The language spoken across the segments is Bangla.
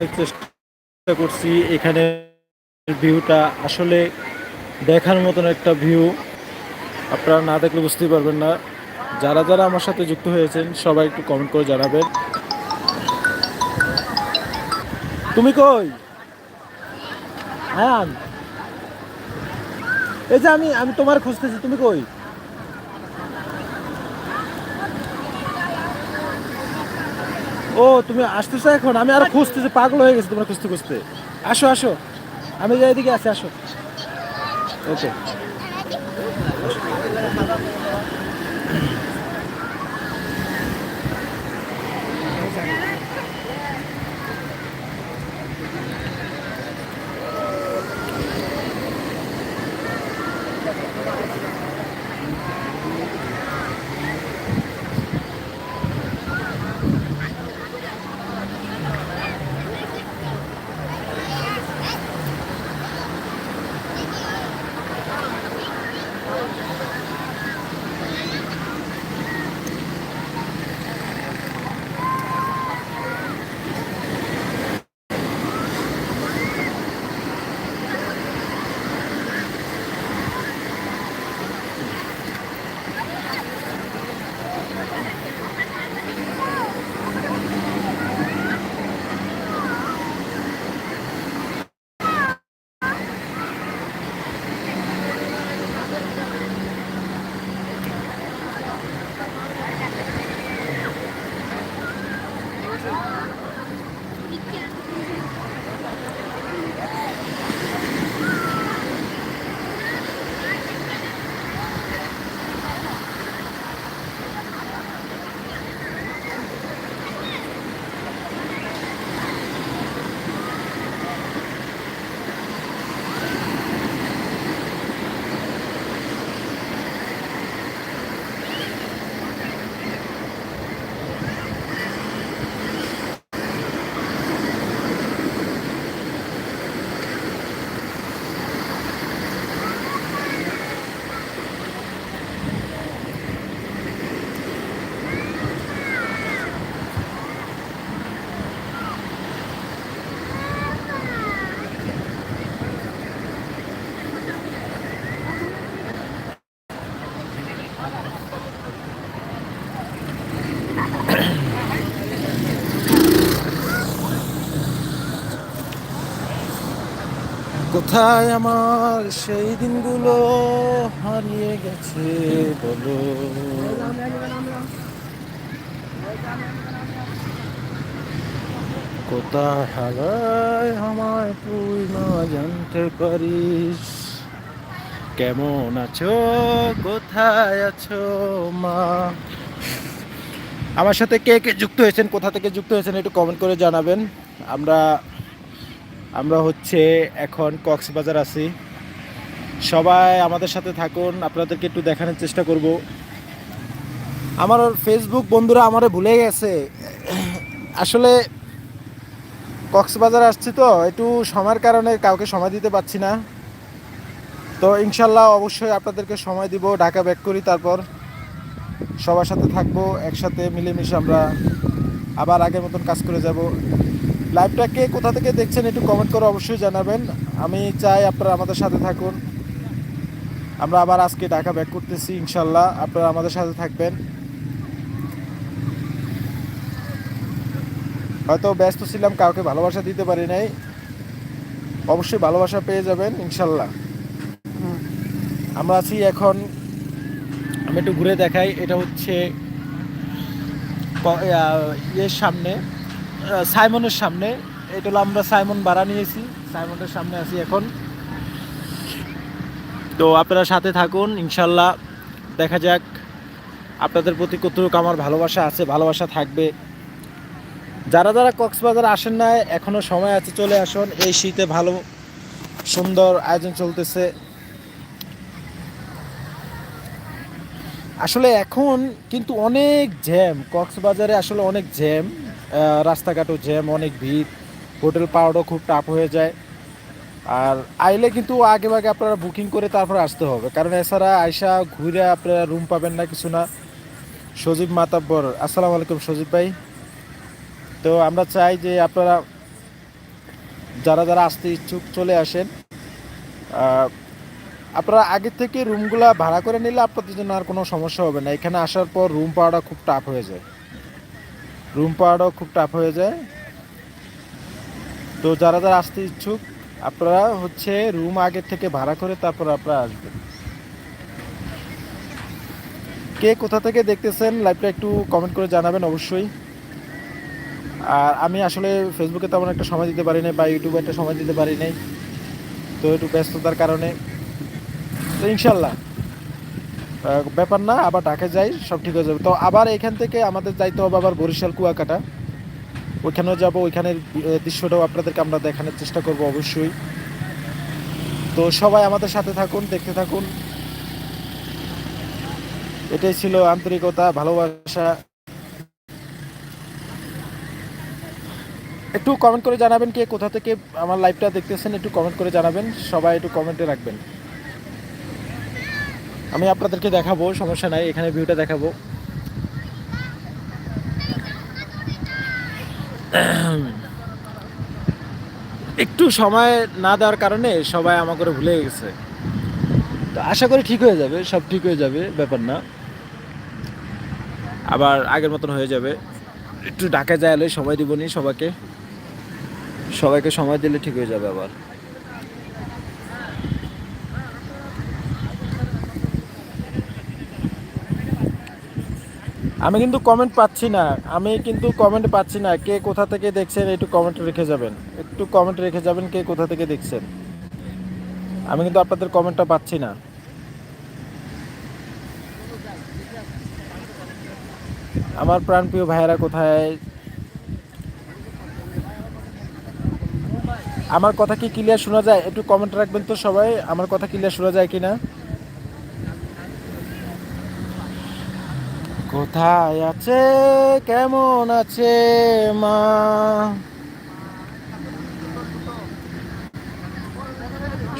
চেষ্টা করছি, এখানে ভিউটা আসলে দেখার মতন একটা ভিউ। আপনারা না দেখলে বুঝতেই পারবেন না। যারা যারা আমার সাথে যুক্ত হয়েছেন, সবাই একটু কমেন্ট করে জানাবেন। তুমি কই? হ্যাঁ এই যে আমি আমি তোমার খুঁজতেছি, তুমি কই? ও, তুমি আসতেছো এখন? আমি আরও খুঁজতেছি, পাগল হয়ে গেছে তোমার খুঁজতে খুঁজতে। আসো আসো। আমি যে এদিকে আছি, আসো। ওকে। কোথায় আমার সেই দিনগুলো হারিয়ে গেছে, বলো। কোথায় হারায় আমায় তুই না জানতে পারিস? কেমন আছো? কোথায় আছো মা? আমার সাথে কে কে যুক্ত হয়েছেন? কোথা থেকে যুক্ত হয়েছেন একটু কমেন্ট করে জানাবেন। আমরা আমরা হচ্ছে এখন কক্সবাজার আছি। সবাই আমাদের সাথে থাকুন, আপনাদেরকে একটু দেখানোর চেষ্টা করব। আমার ফেসবুক বন্ধুরা আমারে ভুলে গেছে। আসলে কক্সবাজার আসছি তো, একটু সময়ের কারণে কাউকে সময় দিতে পারছি না। তো ইনশাল্লাহ অবশ্যই আপনাদেরকে সময় দিব, ঢাকা ব্যাক করি, তারপর সবার সাথে থাকব, একসাথে মিলেমিশে আমরা আবার আগের মতন কাজ করে যাব। লাইভটাকে কোথা থেকে দেখছেন একটু কমেন্ট করে অবশ্যই জানাবেন। আমি চাই আপনারা আমাদের সাথে থাকুন। আমরা আবার আজকে ঢাকা ব্যাক করতেছি, ইনশাল্লাহ আপনারা আমাদের সাথে থাকবেন। হয়তো ব্যস্ত ছিলাম, কাউকে ভালোবাসা দিতে পারি নাই। অবশ্যই ভালোবাসা পেয়ে যাবেন, ইনশাল্লাহ। আমরা আছি এখন, আমি একটু ঘুরে দেখাই, এটা হচ্ছে ইয়ের সামনে। সাইমনের সামনে। এটা হলো আমরা সাইমন ভাড়া নিয়েছি। সাইমনের সামনে আছি এখন। তো আপনারা সাথে থাকুন, ইনশাল্লাহ। দেখা যাক, আপনাদের প্রতি কতটুকু আমার ভালোবাসা আছে, ভালোবাসা থাকবে। যারা যারা কক্সবাজার আসেন না এখনও সময় আছে, চলে আসুন। এই শীতে ভালো, সুন্দর আয়োজন চলতেছে। আসলে এখন কিন্তু অনেক জ্যাম। কক্সবাজারে আসলে অনেক জ্যাম। রাস্তাঘাটও জ্যাম, অনেক ভিড়। হোটেল পাওয়াটাও খুব টাফ হয়ে যায়। আর আইলে কিন্তু আগে ভাগে আপনারা বুকিং করে তারপর আসতে হবে। কারণ এছাড়া আইসা ঘুরে আপনারা রুম পাবেন না, কিছু না। সজীব মাতাব্বর, আসসালামু আলাইকুম সজীব ভাই। তো আমরা চাই যে আপনারা যারা যারা আসতে ইচ্ছুক চলে আসেন। আপনারা আগের থেকে রুমগুলা ভাড়া করে নিলে আপনাদের জন্য আর কোনো সমস্যা হবে না। এখানে আসার পর রুম পাওয়াটা খুব টাফ হয়ে যায়। রুম পাওয়াটাও খুব টাফ হয়ে যায়। তো যারা যারা আসতে ইচ্ছুক, আপনারা হচ্ছে রুম আগের থেকে ভাড়া করে তারপর আপনারা আসবেন। কে কোথা থেকে দেখতেছেন লাইভটা একটু কমেন্ট করে জানাবেন অবশ্যই। আর আমি আসলে ফেসবুকে তেমন একটা সময় দিতে পারি নাই বা ইউটিউবে একটা সময় দিতে পারি নাই। তো একটু ব্যস্ততার কারণে। তো ইনশাল্লাহ ব্যাপার না, আবার ঢাকায় যাই, সব ঠিক হয়ে যাবে। তো আবার এখান থেকে আমাদের যাইতে হবে আবার বরিশাল, কুয়াকাটা। ওইখানেও যাব, ওইখানের দৃশ্যটাও আপনাদেরকে আমরা দেখানোর চেষ্টা করব অবশ্যই। তো সবাই আমাদের সাথে থাকুন, দেখতে থাকুন। এটাই ছিল আন্তরিকতা, ভালোবাসা। একটু কমেন্ট করে জানাবেন কে, কোথা থেকে আমার লাইভটা দেখতেছেন, একটু কমেন্ট করে জানাবেন। সবাই একটু কমেন্টে রাখবেন। আমি আপনাদেরকে দেখাবো, সমস্যা নাই, এখানে ভিউটা দেখাবো। একটু সময় না দেওয়ার কারণে সবাই আমাকে ভুলে গেছে। তো আশা করি ঠিক হয়ে যাবে, সব ঠিক হয়ে যাবে, ব্যাপার না। আবার আগের মতন হয়ে যাবে। একটু ডাকে যায় সময় দিবনি সবাইকে। সবাইকে সময় দিলে ঠিক হয়ে যাবে আবার। আমি কিন্তু কমেন্ট পাচ্ছি না। আমি কিন্তু কমেন্ট পাচ্ছি না। কে কোথা থেকে দেখছেন একটু কমেন্ট রেখে যাবেন। একটু কমেন্ট রেখে যাবেন কে কোথা থেকে দেখছেন। আমি কিন্তু আপনাদের কমেন্টটা পাচ্ছি না। আমার প্রাণপ্রিয় ভাইয়েরা কোথায়? আমার কথা কি ক্লিয়ার শোনা যায়? একটু কমেন্ট রাখবেন তো সবাই? আমার কথা ক্লিয়ার শোনা যায় কিনা? কোথায় আছে? কেমন আছে, মা?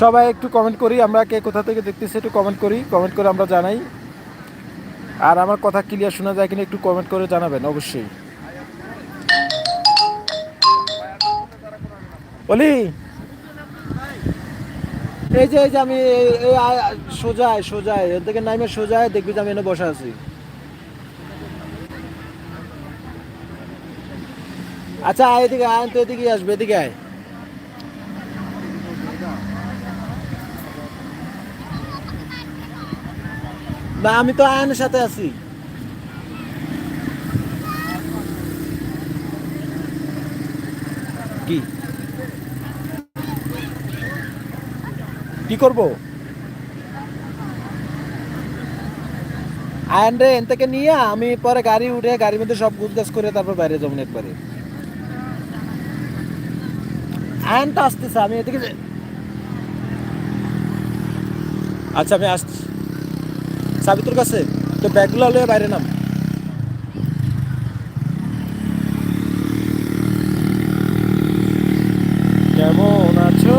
সবাই একটু কমেন্ট করি, আমরা কে কোথা থেকে দেখতেছি একটু কমেন্ট করি কমেন্ট করে আমরা জানাই। আর আমার কথা ক্লিয়ার শোনা যায় কিনা একটু কমেন্ট করে জানাবেন, অবশ্যই। বলি এই যে এই যে আমি সোজায় সোজায় এর থেকে নাইমে সোজায় দেখবি যে আমি এনে বসে আছি। আচ্ছা আয় এদিকে, আয় তো এদিকে আসবে, এদিকে আয়। না, আমি তো আয়নের সাথে আছি। কি? কি করব? আয়ন রে এন থেকে নিয়ে আমি পরে গাড়ি উঠে গাড়ির মধ্যে সব গুজগাছ করে তারপর বাইরে যাব একবারে। আয়ন তো আসতেছে, আমি এদিকে আচ্ছা আমি আসছি। চাবি তোর কাছে? তো ব্যাগগুলো হলে বাইরে নাম। কেমন আছো?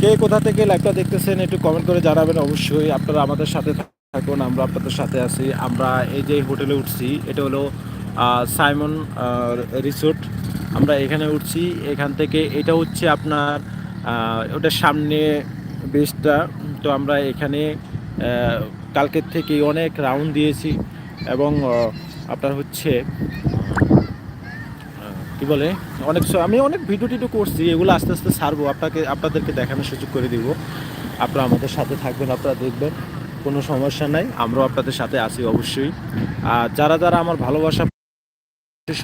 কে কোথা থেকে লাইভটা দেখতেছেন একটু কমেন্ট করে জানাবেন অবশ্যই। আপনারা আমাদের সাথে থাকুন, আমরা আপনাদের সাথে আছি। আমরা এই যে হোটেলে উঠছি, এটা হলো সাইমন রিসোর্ট। আমরা এখানে উঠছি, এখান থেকে এটা হচ্ছে আপনার ওটার সামনে বেসটা তো আমরা এখানে কালকের থেকে অনেক রাউন্ড দিয়েছি এবং আপনার হচ্ছে কি বলে? অনেক আমি অনেক ভিডিও টিডিও করছি, এগুলো আস্তে আস্তে সারবো। আপনাকে, আপনাদেরকে দেখানোর সুযোগ করে দিব। আপনারা আমাদের সাথে থাকবেন, আপনারা দেখবেন। কোনো সমস্যা নাই, আমরাও আপনাদের সাথে আছি অবশ্যই। আর যারা যারা আমার ভালোবাসা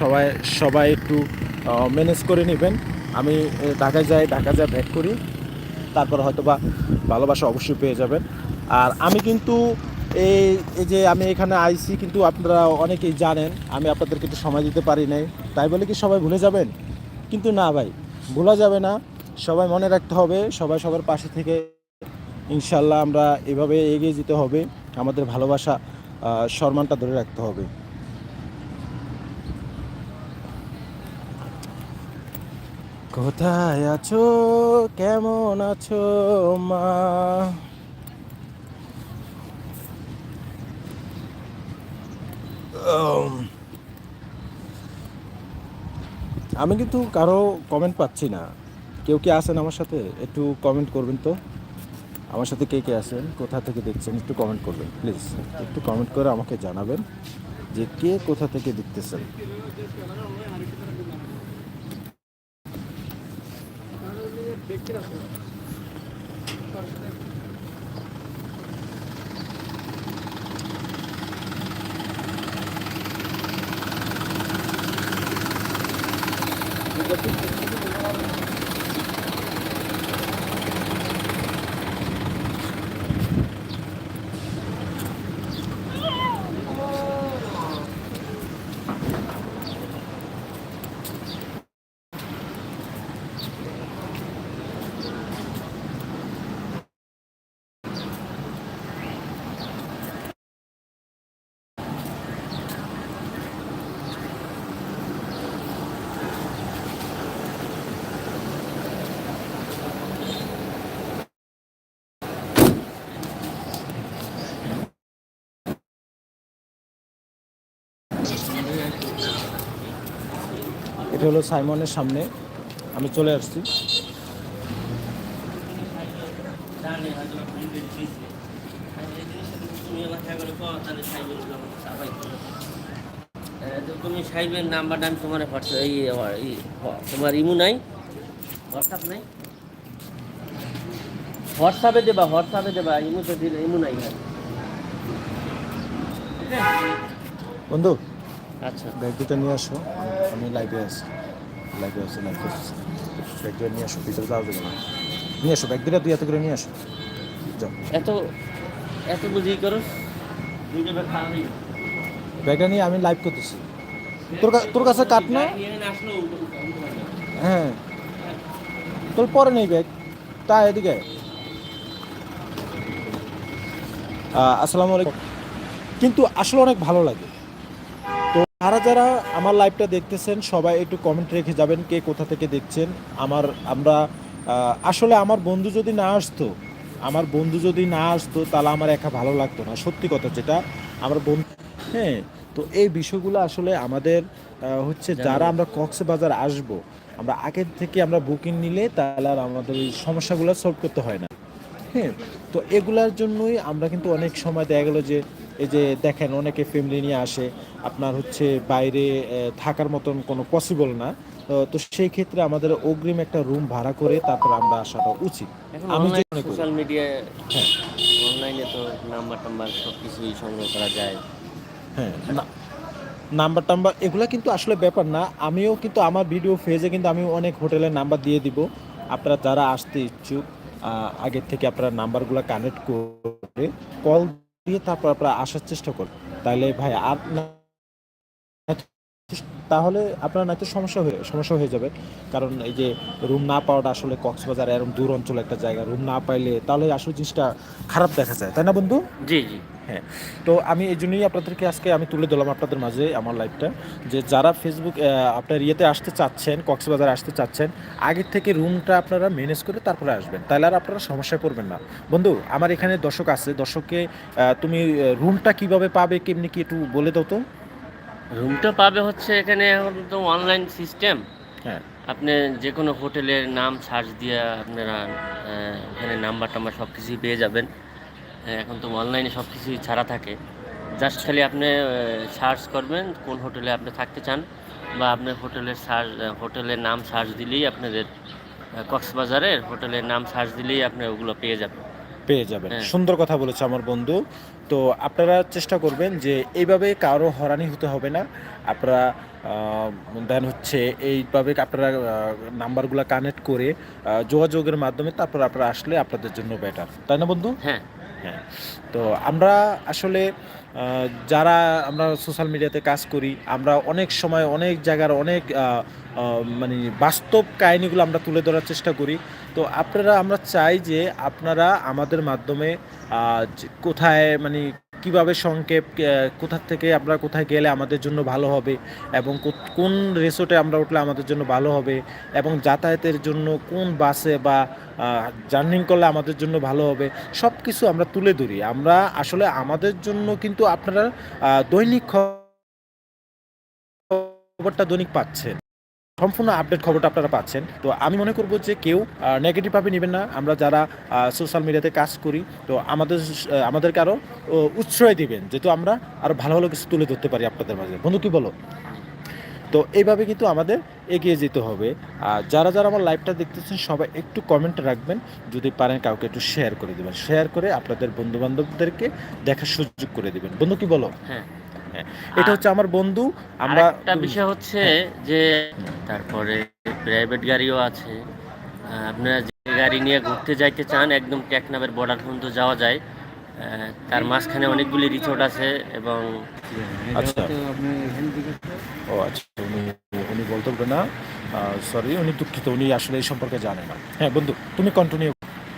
সবাই সবাই একটু ম্যানেজ করে নেবেন। আমি ঢাকায় যাই, ঢাকা যা ব্যাক করি। তারপর হয়তো বা ভালোবাসা অবশ্যই পেয়ে যাবেন। আর আমি কিন্তু এই যে আমি এখানে আইছি কিন্তু আপনারা অনেকেই জানেন, আমি আপনাদেরকে একটু সময় দিতে পারি নাই। তাই বলে কি সবাই ভুলে যাবেন? কিন্তু না ভাই, ভোলা যাবে না। সবাই মনে রাখতে হবে, সবাই সবার পাশে থেকে ইনশাল্লাহ আমরা এভাবে এগিয়ে যেতে হবে। আমাদের ভালোবাসা সম্মানটা ধরে রাখতে হবে। কোথায় আছো? কেমন আছো মা? আমি কিন্তু কারও কমেন্ট পাচ্ছি না। কেউ কি আছেন আমার সাথে? একটু কমেন্ট করবেন তো। আমার সাথে কে কে আছেন? কোথা থেকে দেখছেন? একটু কমেন্ট করবেন প্লিজ একটু কমেন্ট করে আমাকে জানাবেন যে কে কোথা থেকে দেখতেছেন। এটা হলো সাইমনের সামনে। আমি চলে আসছি। তুমি সাইবের সাবাই তুমি সাইবের নাম্বারটা আমি তোমার হোয়াটসঅ্যাপ এই তোমার ইমু নাই? হোয়াটসঅ্যাপ নাই? হোয়াটসঅ্যাপে দেবা হোয়াটসঅ্যাপে দেবা ইমুতে দিলে ইমু নাই বন্ধু আচ্ছা। ব্যাগ দুটো নিয়ে আসো। আমি- লাইভে আছি লাইভে আছি লাইভ করতেছি ব্যাগ নিয়ে আসো ভিতরে যাওয়া যাবে না নিয়ে আসো ব্যাগ দুটো দুই হাতে করে নিয়ে আসো যাও এত এত বুঝি করো ব্যাগটা নিয়ে আমি লাইভ করতেছি তোর তোর কাছে কাট না হ্যাঁ তোর পরে নেই ব্যাগ তা এদিকে আসসালামু আলাইকুম কিন্তু আসলে অনেক ভালো লাগে যারা যারা আমার লাইভটা দেখতেছেন সবাই একটু কমেন্ট রেখে যাবেন কে কোথা থেকে দেখছেন। আমার আমরা আসলে আমার বন্ধু যদি না আসতো আমার বন্ধু যদি না আসতো তাহলে আমার একা ভালো লাগতো না। সত্যি কথা যেটা আমার বন্ধু হ্যাঁ তো এই বিষয়গুলো আসলে আমাদের হচ্ছে যারা আমরা কক্সবাজার আসব আমরা আগের থেকে আমরা বুকিং নিলে তাহলে আর আমাদের এই সমস্যাগুলো সলভ করতে হয় না। হ্যাঁ তো এগুলার জন্যই আমরা কিন্তু অনেক সময় দেখা গেলো যে এই যে দেখেন অনেকে ফ্যামিলি নিয়ে আসে আপনার হচ্ছে বাইরে থাকার মতন কোনো পসিবল না। তো- সেই ক্ষেত্রে আমাদের অগ্রিম একটা রুম ভাড়া করে তারপর আমরা আসাটা উচিত। আমি। সোশ্যাল মিডিয়ায় হ্যাঁ। অনলাইনে তো নাম্বার টাম্বার সব কিছুই সংগ্রহ করা যায়। হ্যাঁ না নাম্বার টাম্বার এগুলা কিন্তু আসলে ব্যাপার না। আমিও কিন্তু আমার ভিডিও ফেজে কিন্তু আমি অনেক হোটেলের নাম্বার দিয়ে দিব। আপনারা যারা আসতে ইচ্ছুক আগের থেকে আপনারা নাম্বারগুলো কানেক্ট করে কল দিয়ে তারপর আপনারা আসার চেষ্টা করুন। তাহলে ভাই, আর তাহলে আপনার নয়তো সমস্যা হয়ে সমস্যা হয়ে যাবে। কারণ এই যে রুম না পাওয়াটা আসলে কক্সবাজার এরকম দূর অঞ্চল একটা জায়গা। রুম না পাইলে তাহলে আসলে জিনিসটা খারাপ দেখা যায়। তাই না বন্ধু? জি জি। হ্যাঁ। তো আমি এই জন্যই আপনাদেরকে আজকে আমি তুলে দিলাম আপনাদের মাঝে আমার লাইফটা যে যারা ফেসবুক আপনার ইয়েতে আসতে চাচ্ছেন কক্সবাজার আসতে চাচ্ছেন আগের থেকে রুমটা আপনারা ম্যানেজ করে তারপরে আসবেন। তাহলে আর আপনারা সমস্যায় পড়বেন না। বন্ধু আমার এখানে দর্শক আছে। দর্শককে তুমি রুমটা কীভাবে পাবে কেমনি কি একটু বলে দাও তো। রুমটা পাবে হচ্ছে এখানে এখন তো অনলাইন সিস্টেম হ্যাঁ। আপনি যে কোনো হোটেলের নাম সার্চ দিয়ে আপনারা এখানে নাম্বার টাম্বার সব কিছুই পেয়ে যাবেন। এখন তো অনলাইনে সব কিছুই ছাড়া থাকে। জাস্ট খালি আপনি সার্চ করবেন কোন হোটেলে আপনি থাকতে চান বা আপনার হোটেলের সার্চ হোটেলের নাম সার্চ দিলেই আপনাদের কক্সবাজারের হোটেলের নাম সার্চ দিলেই আপনি ওগুলো পেয়ে যাবেন। পেয়ে যাবেন। হ্যাঁ। সুন্দর কথা বলেছে আমার বন্ধু। তো আপনারা চেষ্টা করবেন যে এইভাবে কারও হরানি হতে হবে না। আপনারা দেন হচ্ছে এইভাবে আপনারা নাম্বারগুলো কানেক্ট করে যোগাযোগের মাধ্যমে তারপর আপনারা আসলে আপনাদের জন্য বেটার তাই না বন্ধু? হ্যাঁ। হ্যাঁ। তো আমরা আসলে যারা আমরা সোশ্যাল মিডিয়াতে কাজ করি, আমরা অনেক সময় অনেক জায়গার অনেক মানে বাস্তব কাহিনিগুলো আমরা তুলে ধরার চেষ্টা করি। তো আপনারা, আমরা চাই যে আপনারা আমাদের মাধ্যমে কোথায় মানে কীভাবে সংক্ষেপ আহ, কোথা থেকে আমরা কোথায় গেলে আমাদের জন্য ভালো হবে এবং কোন রিসোর্টে আমরা উঠলে আমাদের জন্য ভালো হবে এবং যাতায়াতের জন্য কোন বাসে বা জার্নিং করলে আমাদের জন্য ভালো হবে সব কিছু আমরা তুলে ধরি। আমরা আসলে আমাদের জন্য কিন্তু আপনারা দৈনিক খবরটা দৈনিক পাচ্ছেন। সম্পূর্ণ আপডেট খবরটা আপনারা পাচ্ছেন। তো আমি মনে করব যে কেউ নেগেটিভভাবে নেবেন না। আমরা যারা সোশ্যাল মিডিয়াতে কাজ করি, তো আমাদের আমাদেরকে আরও উৎসাহ দিবেন, যেহেতু আমরা আরও ভালো ভালো কিছু তুলে ধরতে পারি আপনাদের মাঝে। বন্ধু, কি বলো? তো এইভাবে কিন্তু আমাদের এগিয়ে যেতে হবে। আর যারা যারা আমার লাইভটা দেখতেছেন, সবাই একটু কমেন্ট রাখবেন। যদি পারেন কাউকে একটু শেয়ার করে দেবেন। শেয়ার করে আপনাদের বন্ধু বান্ধবদেরকে দেখার সুযোগ করে দিবেন। বন্ধু, কি বলো? হ্যাঁ। এটা হচ্ছে আমার বন্ধু আমরা একটা বিষয় হচ্ছে যে তারপরে প্রাইভেট গাড়িও আছে। আহ, আপনারা যে গাড়ি নিয়ে ঘুরতে যাইতে চান একদম টেকনাবের বর্ডার পর্যন্ত যাওয়া যায়। আহ, তার মাঝখানে অনেকগুলি রিসোর্ট আছে এবং আচ্ছা। ও আচ্ছা উনি উনি বলতে পারবে না। সরি উনি দুঃখিত উনি আসলে এই সম্পর্কে জানে না। হ্যাঁ বন্ধু তুমি কন্টিনিউ